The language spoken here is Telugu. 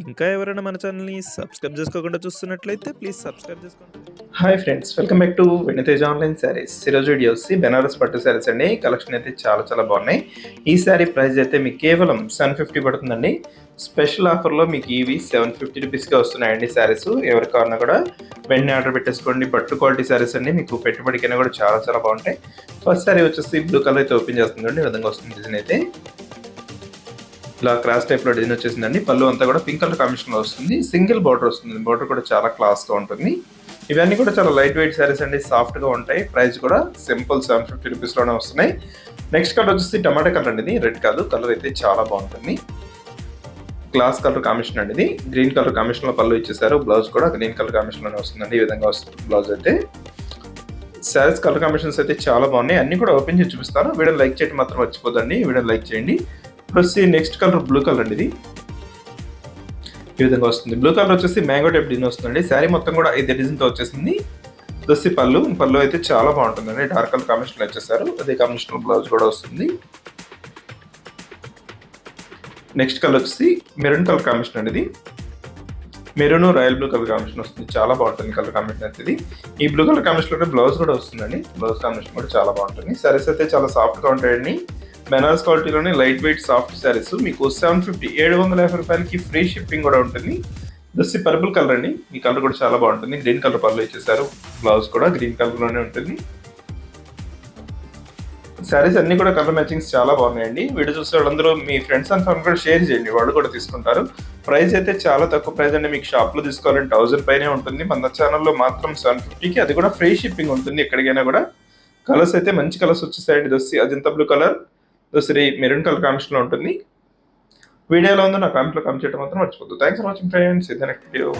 ఇంకా ఎవరైనా మన ఛానల్‌ని సబ్స్క్రైబ్ చేసుకోకుండా చూస్తున్నట్లయితే ప్లీజ్ సబ్స్క్రైబ్ చేసుకోండి. Hi friends welcome back to Vinatej online saris. ఈరోజు వీడియో వచ్చి బెనారస్ పట్టు శారీస్ అండి. కలెక్షన్ అయితే చాలా చాలా బాగున్నాయి. ఈ శారీ ప్రైస్ అయితే మీకు కేవలం సెవెన్ ఫిఫ్టీ పడుతుందండి. స్పెషల్ ఆఫర్లో మీకు ఇవి సెవెన్ ఫిఫ్టీ రూపీస్గా వస్తున్నాయండి శారీస్. ఎవరి కావాలన్నా కూడా వెంటనే ఆర్డర్ పెట్టేసుకోండి. పట్టు క్వాలిటీ శారీస్ అండి. మీకు పెట్టుబడికైనా కూడా చాలా చాలా బాగుంటాయి. ఫస్ట్ శారీ వచ్చేసి బ్లూ కలర్ అయితే ఓపెన్ చేస్తుందండి. ఈ విధంగా వస్తుంది డిజైన్ అయితే. ఇలా క్రాస్ టైప్లో డిజైన్ వచ్చేసిందండి. పళ్ళు అంతా కూడా పింక్ కలర్ కాంబినేషన్లో వస్తుంది. సింగిల్ బార్డర్ వస్తుంది. బార్డర్ కూడా చాలా క్లాస్గా ఉంటుంది. ఇవన్నీ కూడా చాలా లైట్ వెయిట్ సారీస్ అండి. సాఫ్ట్గా ఉంటాయి. ప్రైస్ కూడా సింపుల్ సెవెన్ ఫిఫ్టీ రూపీస్లోనే వస్తున్నాయి. నెక్స్ట్ కలర్ వచ్చేసి టమాటా కలర్ అండి ఇది. రెడ్ కాదు. కలర్ అయితే చాలా బాగుంటుంది. గ్లాస్ కలర్ కాంబినేషన్ అండి ఇది. గ్రీన్ కలర్ కాంబినేషన్లో పళ్ళు ఇచ్చేసారు. బ్లౌజ్ కూడా గ్రీన్ కలర్ కాంబినేషన్లోనే వస్తుందండి. ఈ విధంగా వస్తుంది బ్లౌజ్ అయితే. శారీస్ కలర్ కాంబినేషన్స్ అయితే చాలా బాగున్నాయి. అన్ని కూడా ఓపెన్ చేసి చూపిస్తాను. వీడియో లైక్ చేయడం మాత్రం మర్చిపోదండి వీడియో లైక్ చేయండి. వచ్చి నెక్స్ట్ కలర్ బ్లూ కలర్ అండి ఇది. ఈ విధంగా వస్తుంది. బ్లూ కలర్ వచ్చేసి మ్యాంగో టైప్ డిజైన్ వస్తుందండి. శారీ మొత్తం కూడా ఇదే డిజైన్తో వచ్చేసింది. దొస్సి పళ్ళు పళ్ళు అయితే చాలా బాగుంటుందండి. డార్క్ కలర్ కాంబినేషన్ వచ్చేసారు అదే కాంబినేషన్ బ్లౌజ్ కూడా వస్తుంది. నెక్స్ట్ కలర్ వచ్చేసి మెరూన్ కలర్ కాంబినేషన్ అండి ఇది. Maroon royal blue colour combination వస్తుంది. చాలా బాగుంటుంది కలర్ కాంబినేషన్ అయితే ఇది. ఈ బ్లూ కలర్ కాంబినేషన్లో బ్లౌజ్ కూడా వస్తుందండి. బ్లౌజ్ కాంబినేషన్ కూడా చాలా బాగుంటుంది. సారీస్ అయితే చాలా సాఫ్ట్గా ఉంటాయండి. బెనారస్ క్వాలిటీలోనే లైట్ వెయిట్ సాఫ్ట్ శారీస్ మీకు సెవెన్ ఫిఫ్టీ ఏడు వందల యాభై రూపాయలకి ఫ్రీ షిప్పింగ్ కూడా ఉంటుంది. జస్ట్ పర్పుల్ కలర్ అండి. ఈ కలర్ కూడా చాలా బాగుంటుంది. గ్రీన్ కలర్ పర్లు ఇచ్చేసారు. బ్లౌజ్ కూడా గ్రీన్ కలర్లోనే ఉంటుంది. శారీస్ అన్ని కూడా కలర్ మ్యాచింగ్స్ చాలా బాగున్నాయండి. వీడియో చూసే వాళ్ళందరూ మీ ఫ్రెండ్స్ అండ్ ఫ్యామిలీ కూడా షేర్ చేయండి. వాళ్ళు కూడా తీసుకుంటారు. ప్రైస్ అయితే చాలా తక్కువ ప్రైస్ అండి. మీకు షాప్లో తీసుకోవాలంటే థౌసండ్ పైనే ఉంటుంది. మన ఛానల్లో మాత్రం సెవెన్ ఫిఫ్టీకి అది కూడా ఫ్రీ షిప్పింగ్ ఉంటుంది. ఎక్కడికైనా కూడా. కలర్స్ అయితే మంచి కలర్స్ వచ్చేసాయండి. దొస్సి అజంత బ్లూ కలర్ దూసరి మెరూన్ కలర్ కాంబినేషన్లో ఉంటుంది. వీడియోలో ఉందో నా కామెంట్లో కామెంట్ చేయడం మాత్రం మర్చిపోద్దు. థ్యాంక్స్ ఫర్ వాచింగ్ ఫ్రెండ్స్ ఇది నెక్స్ట్ వీడియో